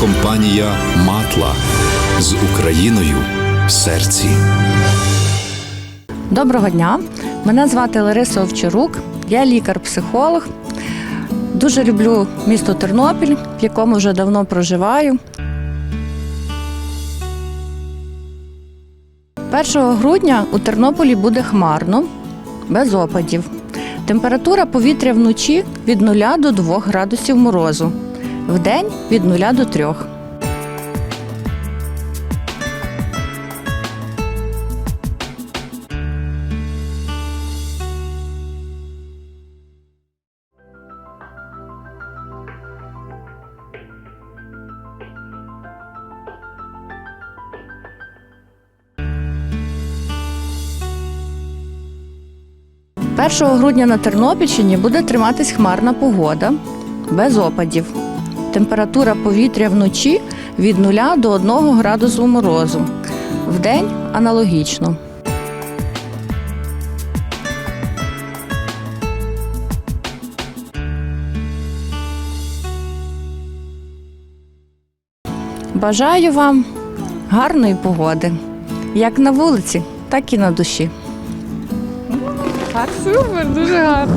компанія Матла з Україною в серці. Доброго дня! Мене звати Лариса Овчарук, я лікар-психолог. Дуже люблю місто Тернопіль, в якому вже давно проживаю. 1 грудня у Тернополі буде хмарно, без опадів. Температура повітря вночі від 0 до 2 градусів морозу, вдень від 0 до 3. – 1 грудня на Тернопільщині буде триматись хмарна погода без опадів. Температура повітря вночі від 0 до 1 градусу морозу. Вдень аналогічно. Бажаю вам гарної погоди, як на вулиці, так і на душі. Супер, дуже гарно.